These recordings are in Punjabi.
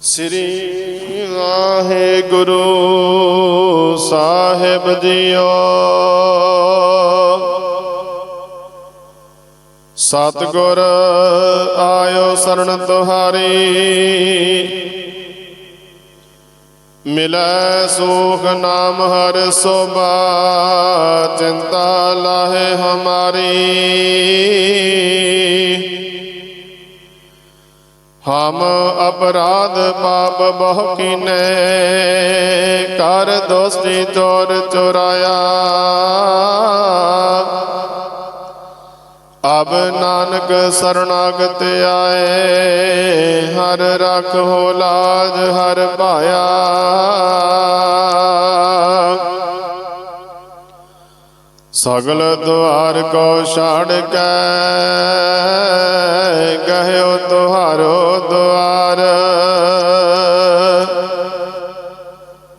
ਸ੍ਰੀ ਵਾਹਿਗੁਰੂ ਸਾਹਿਬ ਜੀਓ। ਸਤਿਗੁਰ ਆਇਓ ਸਰਣ ਤੁਹਾਰੀ। ਮਿਲੈ ਸੂਖ ਨਾਮ ਹਰ ਸੋਭਾ, ਚਿੰਤਾ ਲਾਹੇ ਹਮਾਰੀ। ਹਮ ਅਪਰਾਧ ਪਾਪ ਬਹੁ ਕੀਨੇ, ਕਰ ਦੋਸਤੀ ਚੋਰ ਚੁਰਾਇਆ। ਅਬ ਨਾਨਕ ਸਰਣਾਗਤ ਆਏ ਹਰ ਰਖੋ ਲਾਜ, ਹਰ ਭਾਇਆ। ਸਗਲ ਦੁਆਰ ਕੋ ਛਾੜ ਕੇ ਗਹਿਓ ਤੁਹਾਰੋ ਦੁਆਰ।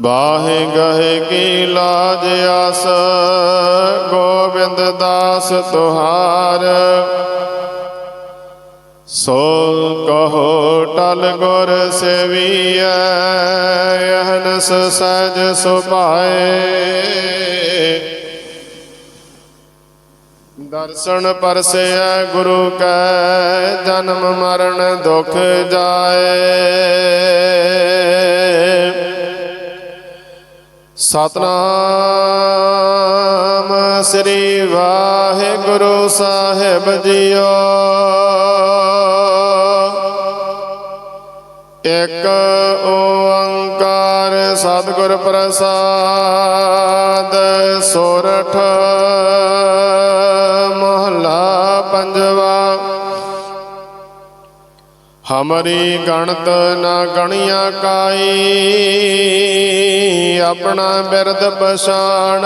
ਬਾਹੇ ਗਹੇ ਕੀ ਲਾਜ ਆਸ, ਗੋਬਿੰਦ ਦਾਸ ਤੁਹਾਰ। ਸੋ ਕਹੋ ਟਲ ਗੁਰ ਸੇਵੀਐ, ਅਹਨਸ ਸਹਿਜ ਸੁਭਾਏ। ਦਰਸ਼ਨ ਪਰਸੈ ਗੁਰੂ ਕੈ, ਜਨਮ ਮਰਨ ਦੁਖ ਜਾਏ। ਸਤਨਾਮ ਸ੍ਰੀ ਵਾਹਿਗੁਰੂ ਸਾਹਿਬ ਜੀਓ। ਇਕ ਓੰਕਾਰ ਸਤਿਗੁਰ ਪ੍ਰਸਾਦ ਸੋਰਠ ਮਹਲਾ ਪੰਜਵਾ। ਹਮਰੀ ਗਣਤ ਨਾ ਗਣੀਆਂ ਕਾਈ, ਆਪਣਾ ਬਿਰਦ ਪਛਾਣ।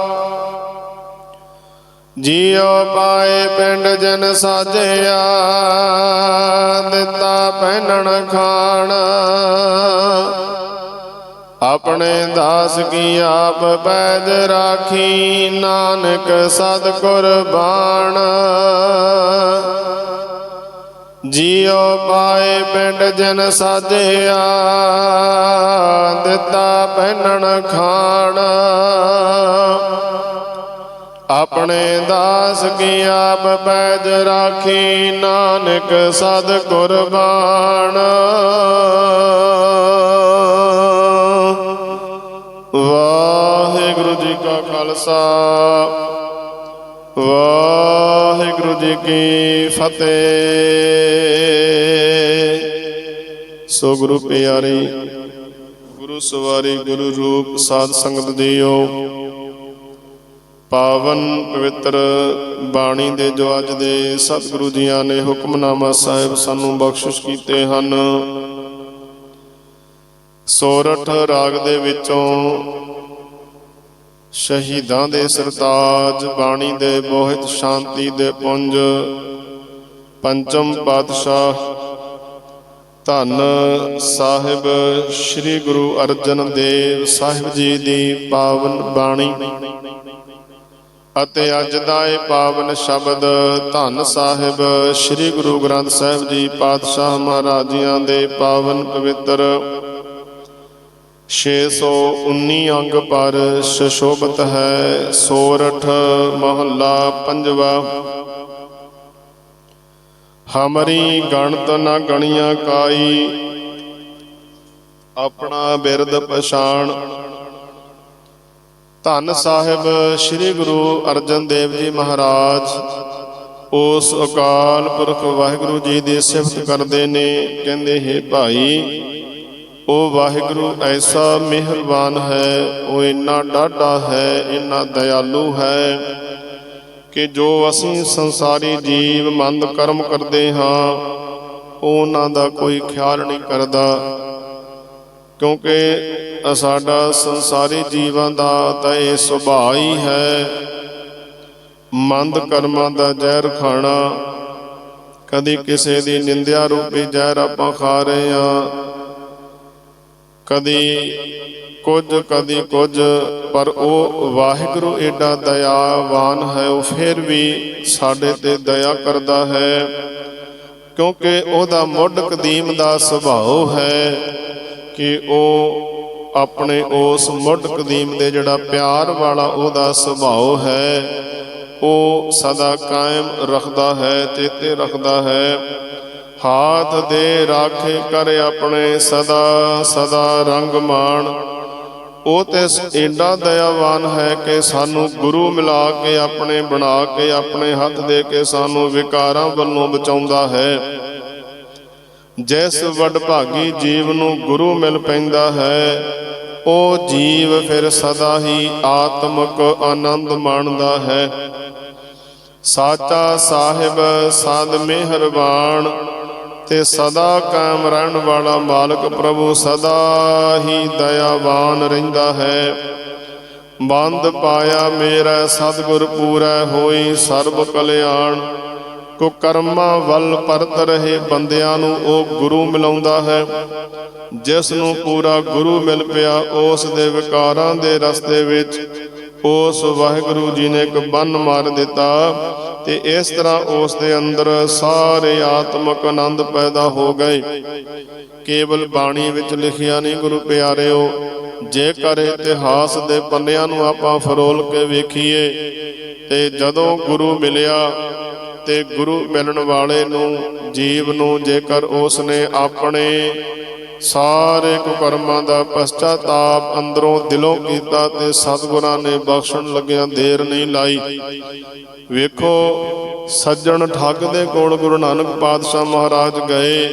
ਜੀਉ ਪਾਏ ਪਿੰਡ ਜਨ ਸਾਜਿਆ, ਦਿੱਤਾ ਪਹਿਨਣ ਖਾਣ। ਆਪਣੇ ਦਾਸ ਕੀ ਆਪ ਬੈਦ ਰਾਖੀ, ਨਾਨਕ ਸਦ ਕੁਰਬਾਨ ਜੀਉ ਪਾਏ ਪਿੰਡ ਜਨ ਸਾਜਿਆ, ਦਿੱਤਾ ਪਹਿਨਣ ਖਾਣ। ਆਪਣੇ ਦਾਸ ਕੀ ਆਪ ਪੈਜ ਰਾਖੀ, ਨਾਨਕ ਸਦ ਕੁਰਬਾਨ। ਵਾਹਿਗੁਰੂ ਜੀ ਕਾ ਖਾਲਸਾ, ਵਾਹਿਗੁਰੂ ਜੀ ਕੀ ਫਤਿਹ। ਸੋ ਗੁਰੂ ਪਿਆਰੀ, ਗੁਰੂ ਸਵਾਰੀ, ਗੁਰੂ ਰੂਪ ਸਾਧ ਸੰਗਤ ਜੀਓ ਪਾਵਨ ਪਵਿੱਤਰ ਬਾਣੀ ਦੇ ਜੋ ਅੱਜ ਦੇ ਸਤਿਗੁਰੂ ਜੀਆਂ ਨੇ ਹੁਕਮਨਾਮਾ ਸਾਹਿਬ ਸਾਨੂੰ ਬਖਸ਼ਿਸ਼ ਕੀਤੇ ਹਨ। ਸੋਰਠ ਰਾਗ ਦੇ ਵਿੱਚੋਂ ਸ਼ਹੀਦਾਂ ਦੇ ਸਰਤਾਜ, ਬਾਣੀ ਦੇ ਮੋਹਿਤ ਸ਼ਾਂਤੀ ਦੇ ਪੁੰਜ, ਪੰਚਮ ਪਾਤਸ਼ਾਹ ਧੰਨ ਸਾਹਿਬ ਸ੍ਰੀ ਗੁਰੂ ਅਰਜਨ ਦੇਵ ਸਾਹਿਬ ਜੀ ਦੀ ਪਾਵਨ ਬਾਣੀ। ਅਤੇ ਅੱਜ ਦਾ ਇਹ ਪਾਵਨ ਸ਼ਬਦ ਧੰਨ ਸਾਹਿਬ ਸ੍ਰੀ ਗੁਰੂ ਗ੍ਰੰਥ ਸਾਹਿਬ ਜੀ ਪਾਤਸ਼ਾਹ ਮਹਾਰਾਜਿਆਂ ਦੇ ਪਾਵਨ ਪਵਿੱਤਰ 619 ਅੰਗ ਪਰ ਸ਼ਸ਼ੋਭਤ ਹੈ ਸੋਰਠ ਮਹੱਲਾ ਪੰਜਵਾ। ਹਮਰੀ ਗਣਤ ਨਾ ਗਣੀਆਂ ਕਾਈ, ਆਪਣਾ ਬਿਰਦ ਪਛਾਣ ਧੰਨ ਸਾਹਿਬ ਸ੍ਰੀ ਗੁਰੂ ਅਰਜਨ ਦੇਵ ਜੀ ਮਹਾਰਾਜ। ਉਸ ਅਕਾਲ ਪੁਰਖ ਵਾਹਿਗੁਰੂ ਜੀ ਦੀ ਸਿਫਤ ਕਰਦੇ ਨੇ, ਕਹਿੰਦੇ, ਹੈ ਭਾਈ, ਉਹ ਵਾਹਿਗੁਰੂ ਐਸਾ ਮਿਹਰਬਾਨ ਹੈ, ਉਹ ਇੰਨਾ ਡਾਢਾ ਹੈ, ਇੰਨਾ ਦਇਆਲੂ ਹੈ ਕਿ ਜੋ ਅਸੀਂ ਸੰਸਾਰੀ ਜੀਵ ਮੰਦ ਕਰਮ ਕਰਦੇ ਹਾਂ ਉਹਨਾਂ ਦਾ ਕੋਈ ਖਿਆਲ ਨਹੀਂ ਕਰਦਾ। ਕਿਉਂਕਿ ਸਾਡਾ ਸੰਸਾਰੀ ਜੀਵਾਂ ਦਾ ਤਾਂ ਇਹ ਸੁਭਾਅ ਹੀ ਹੈ। ਮੰਦ ਕਰਮਾਂ ਦਾ ਜ਼ਹਿਰ ਖਾਣਾ। ਕਦੀ ਕਿਸੇ ਦੀ ਨਿੰਦਿਆ ਰੂਪੀ ਜ਼ਹਿਰ ਆਪਾਂ ਖਾ ਰਹੇ ਹਾਂ। ਕਦੀ ਕੁਝ ਕਦੀ ਕੁਝ, ਪਰ ਉਹ ਵਾਹਿਗੁਰੂ ਏਡਾ ਦਇਆਵਾਨ ਹੈ, ਉਹ ਫਿਰ ਵੀ ਸਾਡੇ ਤੇ ਦਇਆ ਕਰਦਾ ਹੈ। ਕਿਉਂਕਿ ਉਹਦਾ ਮੁੱਢ ਕਦੀਮ ਦਾ ਸੁਭਾਅ ਹੈ ਕਿ ਉਹ ਆਪਣੇ ਉਸ ਮੁੱਢ ਕਦੀਮ ਦੇ ਜਿਹੜਾ ਪਿਆਰ ਵਾਲਾ ਉਹਦਾ ਸੁਭਾਅ ਹੈ, ਉਹ ਸਦਾ ਕਾਇਮ ਰੱਖਦਾ ਹੈ, ਚੇਤੇ ਰੱਖਦਾ ਹੈ। ਹਾਥ ਦੇ ਰਾਖੇ ਕਰ ਆਪਣੇ ਸਦਾ ਸਦਾ ਰੰਗ ਮਾਣ। ਉਹ ਤੇ ਏਡਾ ਦਇਆਵਾਨ ਹੈ ਕਿ ਸਾਨੂੰ ਗੁਰੂ ਮਿਲਾ ਕੇ ਆਪਣੇ ਬਣਾ ਕੇ ਆਪਣੇ ਹੱਥ ਦੇ ਕੇ ਸਾਨੂੰ ਵਿਕਾਰਾਂ ਵੱਲੋਂ ਬਚਾਉਂਦਾ ਹੈ। ਜਿਸ ਵਡਭਾਗੀ ਜੀਵ ਨੂੰ ਗੁਰੂ ਮਿਲ ਪੈਂਦਾ ਹੈ, ਉਹ ਜੀਵ ਫਿਰ ਸਦਾ ਹੀ ਆਤਮਿਕ ਆਨੰਦ ਮਾਣਦਾ ਹੈ। ਸਾਚਾ ਸਾਹਿਬ ਸਦ ਮਿਹਰਬਾਨ, ਤੇ ਸਦਾ ਕਾਇਮ ਰਹਿਣ ਵਾਲਾ ਮਾਲਕ ਪ੍ਰਭੂ ਸਦਾ ਹੀ ਦਇਆਵਾਨ ਰਹਿੰਦਾ ਹੈ। ਬੰਦ ਪਾਇਆ ਮੇਰਾ ਸਤਿਗੁਰ ਪੂਰਾ ਹੋਈ ਸਰਬ ਕਲਿਆਣ। ਕੋ ਕਰਮਾਂ ਵੱਲ ਪਰਤ ਰਹੇ ਬੰਦਿਆਂ ਨੂੰ ਉਹ ਗੁਰੂ ਮਿਲਾਉਂਦਾ ਹੈ। ਜਿਸ ਨੂੰ ਪੂਰਾ ਗੁਰੂ ਮਿਲ ਪਿਆ, ਉਸ ਦੇ ਵਿਕਾਰਾਂ ਦੇ ਰਸਤੇ ਵਿੱਚ ਉਸ ਵਾਹਿਗੁਰੂ ਜੀ ਨੇ ਇੱਕ ਬੰਨ ਮਾਰ ਦਿੱਤਾ ਤੇ ਇਸ ਤਰ੍ਹਾਂ ਉਸ ਦੇ ਅੰਦਰ ਸਾਰੇ ਆਤਮਿਕ ਆਨੰਦ ਪੈਦਾ ਹੋ ਗਏ। ਕੇਵਲ ਬਾਣੀ ਵਿੱਚ ਲਿਖਿਆ ਨਹੀਂ, ਗੁਰੂ ਪਿਆਰਿਓ, ਜੇਕਰ ਇਤਿਹਾਸ ਦੇ ਪੰਨਿਆਂ ਨੂੰ ਆਪਾਂ ਫਰੋਲ ਕੇ ਵੇਖੀਏ ਤੇ ਜਦੋਂ ਗੁਰੂ ਮਿਲਿਆ ਤੇ ਗੁਰੂ ਮਿਲਣ ਵਾਲੇ ਨੂੰ, ਜੀਵ ਨੂੰ ਜੇਕਰ ਉਸ ਨੇ ਆਪਣੇ ਸਾਰੇ ਕੁਕਰਮਾਂ ਦਾ ਪਛਤਾਤਾਪ ਅੰਦਰੋਂ ਦਿਲੋਂ ਕੀਤਾ ਤੇ ਸਤਿਗੁਰਾਂ ਨੇ ਬਖਸ਼ਣ ਲੱਗਿਆ ਦੇਰ ਨਹੀਂ ਲਾਈ। ਵੇਖੋ, ਸੱਜਣ ਠੱਗ ਦੇ ਕੋਲ ਗੁਰੂ ਨਾਨਕ ਪਾਤਸ਼ਾਹ ਮਹਾਰਾਜ ਗਏ,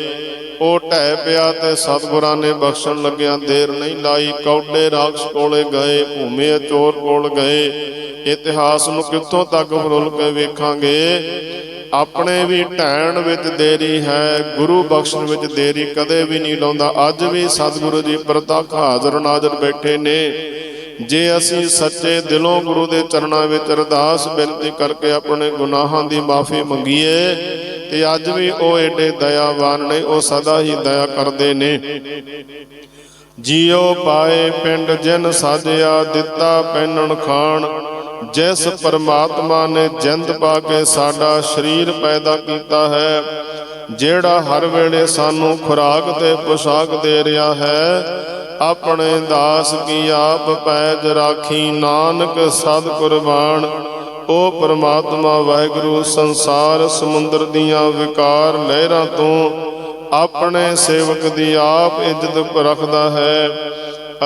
ਉਹ ਢਹਿ ਪਿਆ ਤੇ ਸਤਿਗੁਰਾਂ ਨੇ ਬਖਸ਼ਣ ਲੱਗਿਆ ਦੇਰ ਨਹੀਂ ਲਾਈ। ਕੌਡੇ ਰਾਖਸ਼ ਕੋਲੇ ਗਏ ਭੂਮੇ ਚੋਰ ਕੋਲ ਗਏ। ਇਤਿਹਾਸ ਨੂੰ ਕਿੱਥੋਂ ਤੱਕ ਫਰੋਲ ਕੇ ਵੇਖਾਂਗੇ? ਆਪਣੇ ਵੀ ਢਹਿਣ ਵਿੱਚ ਦੇਰੀ ਹੈ, ਗੁਰੂ ਬਖਸ਼ਣ ਵਿੱਚ ਦੇਰੀ ਕਦੇ ਵੀ ਨਹੀਂ ਲਾਉਂਦਾ। ਅੱਜ ਵੀ ਸਤਿਗੁਰੂ ਜੀ ਪ੍ਰਤੱਖ ਹਾਜ਼ਰ ਨਾਜ਼ਰ ਬੈਠੇ ਨੇ। ਜੇ ਅਸੀਂ ਸੱਚੇ ਦਿਲੋਂ ਗੁਰੂ ਦੇ ਚਰਨਾਂ ਵਿੱਚ ਅਰਦਾਸ ਬੇਨਤੀ ਕਰਕੇ ਆਪਣੇ ਗੁਨਾਹਾਂ ਦੀ ਮਾਫੀ ਮੰਗੀਏ, ਤੇ ਅੱਜ ਵੀ ਉਹ ਏਡੇ ਦਇਆਵਾਨ ਨੇ, ਉਹ ਸਦਾ ਹੀ ਦਇਆ ਕਰਦੇ ਨੇ। ਜੀਉ ਪਾਏ ਪਿੰਡ ਜਿਨ ਸਾਜਿਆ, ਦਿੱਤਾ ਪੈਨਣ ਖਾਣ। ਜਿਸ ਪਰਮਾਤਮਾ ਨੇ ਜਿੰਦ ਪਾ ਕੇ ਸਾਡਾ ਸਰੀਰ ਪੈਦਾ ਕੀਤਾ ਹੈ, ਜਿਹੜਾ ਹਰ ਵੇਲੇ ਸਾਨੂੰ ਖੁਰਾਕ ਤੇ ਪੁਸ਼ਾਕ ਦੇ ਰਿਹਾ ਹੈ, ਆਪਣੇ ਦਾਸ ਕੀ ਆਪ ਪੈਜ ਰਾਖੀ ਨਾਨਕ ਸਦ ਕੁਰਬਾਨ ਉਹ ਪਰਮਾਤਮਾ ਵਾਹਿਗੁਰੂ, ਸੰਸਾਰ ਸਮੁੰਦਰ ਦੀਆਂ ਵਿਕਾਰ ਲਹਿਰਾਂ ਤੋਂ ਆਪਣੇ ਸੇਵਕ ਦੀ ਆਪ ਇੱਜ਼ਤ ਰੱਖਦਾ ਹੈ।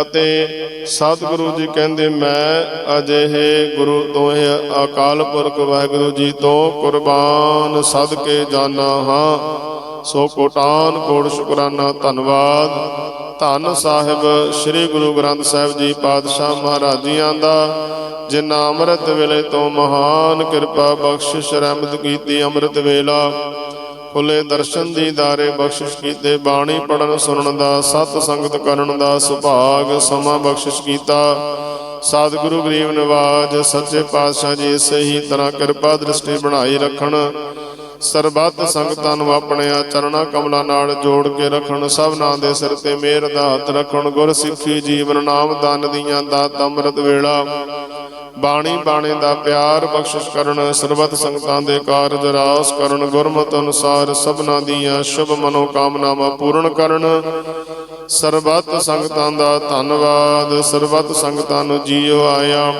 ਅਤੇ ਸਤਿਗੁਰੂ ਜੀ ਕਹਿੰਦੇ, ਮੈਂ ਅਜਿਹੇ ਗੁਰੂ ਤੋਂ ਇਹ ਅਕਾਲ ਪੁਰਖ ਵਾਹਿਗੁਰੂ ਜੀ ਤੋਂ ਕੁਰਬਾਨ ਸਦਕੇ ਜਾਣਾ ਹਾਂ। ਸੋ ਕੋਟਾਨ ਕੋਟ ਸ਼ੁਕਰਾਨਾ, ਧੰਨਵਾਦ। ਧੰਨ ਸਾਹਿਬ ਸ੍ਰੀ ਗੁਰੂ ਗ੍ਰੰਥ ਸਾਹਿਬ ਜੀ ਪਾਤਸ਼ਾਹ ਮਹਾਰਾਜੀਆਂ ਦਾ, ਜਿਨ੍ਹਾਂ ਅੰਮ੍ਰਿਤ ਵੇਲੇ ਤੋਂ ਮਹਾਨ ਕਿਰਪਾ ਬਖਸ਼ਿਸ਼ ਰਹਿਮਤ ਕੀਤੀ ਅੰਮ੍ਰਿਤ ਵੇਲਾ। ਖੁੱਲੇ ਦਰਸ਼ਨ ਦੀਦਾਰੇ ਬਖਸ਼ਿਸ਼ ਕੀਤੇ, ਬਾਣੀ ਪੜਨ ਸੁਣਨ ਦਾ, ਸਤ ਸੰਗਤ ਕਰਨ ਦਾ ਸੁਭਾਗ ਸਮਾਂ ਬਖਸ਼ਿਸ਼ ਕੀਤਾ। ਸਤਿਗੁਰੂ ਗਰੀਬ ਨਿਵਾਜ, ਸੱਚੇ ਪਾਤਸ਼ਾਹ ਜੀ, ਸਹੀ ਤਰ੍ਹਾਂ ਕਿਰਪਾ ਦ੍ਰਿਸ਼ਟੀ ਬਣਾਈ ਰੱਖਣ। ਸਰਬੱਤ ਸੰਗਤਾਂ ਨੂੰ ਆਪਣੇ ਚਰਣਾ ਕਮਲਾਂ ਨਾਲ ਜੋੜ ਕੇ ਰੱਖਣ। ਸਭਨਾਂ ਦੇ ਸਿਰ ਤੇ ਮਿਹਰ ਦਾ ਹੱਥ ਰੱਖਣ। ਗੁਰ ਸਿੱਖੀ ਜੀਵਨ ਨਾਮ ਦਾਨ ਦੀਆਂ ਦਾਤ, ਅੰਮ੍ਰਿਤ ਵੇਲਾ। ਬਾਣੀ ਬਾਣੇ ਦਾ ਪਿਆਰ ਬਖਸ਼ਿਸ਼ ਕਰਨ, ਸਰਬੱਤ ਸੰਗਤਾਂ ਦੇ ਕਾਰਜ ਰਾਸ ਕਰਨ, ਗੁਰਮਤਿ ਅਨੁਸਾਰ ਸਭਨਾਂ ਦੀਆਂ ਸ਼ੁਭ ਮਨੋ ਕਾਮਨਾਵਾਂ ਪੂਰਨ ਕਰਨ। ਸਰਬੱਤ ਸੰਗਤਾਂ ਦਾ ਧੰਨਵਾਦ, ਸਰਬੱਤ ਸੰਗਤਾਂ ਨੂੰ ਜੀਓ ਆਇਆ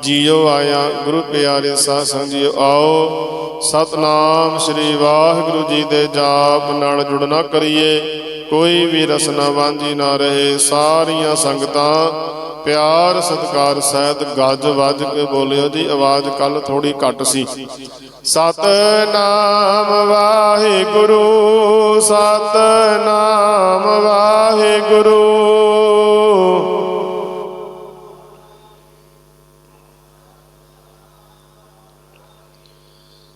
ਜੀਓ ਆਇਆ। ਗੁਰੂ ਪਿਆਰੇ ਸਾਧ ਸੰਗ ਜੀਓ, ਆਓ ਸਤਨਾਮ ਸ੍ਰੀ ਵਾਹਿਗੁਰੂ ਜੀ ਦੇ ਜਾਪ ਨਾਲ ਜੁੜਨਾ ਕਰੀਏ। ਕੋਈ ਵੀ ਰਸਨਾ ਵਾਂਝੀ ਨਾ ਰਹੇ, ਸਾਰੀਆਂ ਸੰਗਤਾਂ ਪਿਆਰ, ਸਤਿਕਾਰ, ਸਹਿਤ, ਗੱਜ ਵੱਜ ਕੇ ਬੋਲਿਓ ਜੀ, ਆਵਾਜ਼ ਕੱਲ ਥੋੜੀ ਘੱਟ ਸੀ। ਸਤਨਾਮ ਵਾਹਿਗੁਰੂ ਸਤਨਾਮ ਵਾਹਿਗੁਰੂ।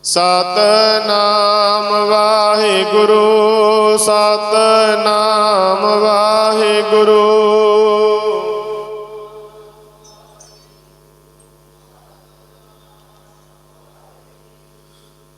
ਸਤਨਾਮ ਵਾਹਿਗੁਰੂ ਸਤਨਾਮ ਵਾਹਿਗੁਰੂ।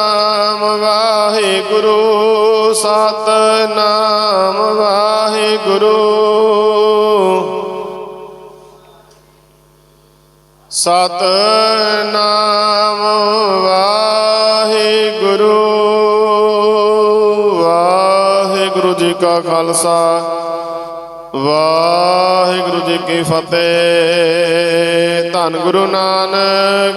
ਸਤਨਾਮ ਵਾਹਿਗੁਰੂ ਸਤਨਾਮ ਵਾਹਿਗੁਰੂ। ਸਤਨਾਮ ਵਾਹਿਗੁਰੂ ਵਾਹਿਗੁਰੂ ਜੀ ਕਾ ਖਾਲਸਾ, ਵਾਹਿਗੁਰੂ ਜੀ ਕੀ ਫਤਿਹ। ਧੰਨ ਗੁਰੂ ਨਾਨਕ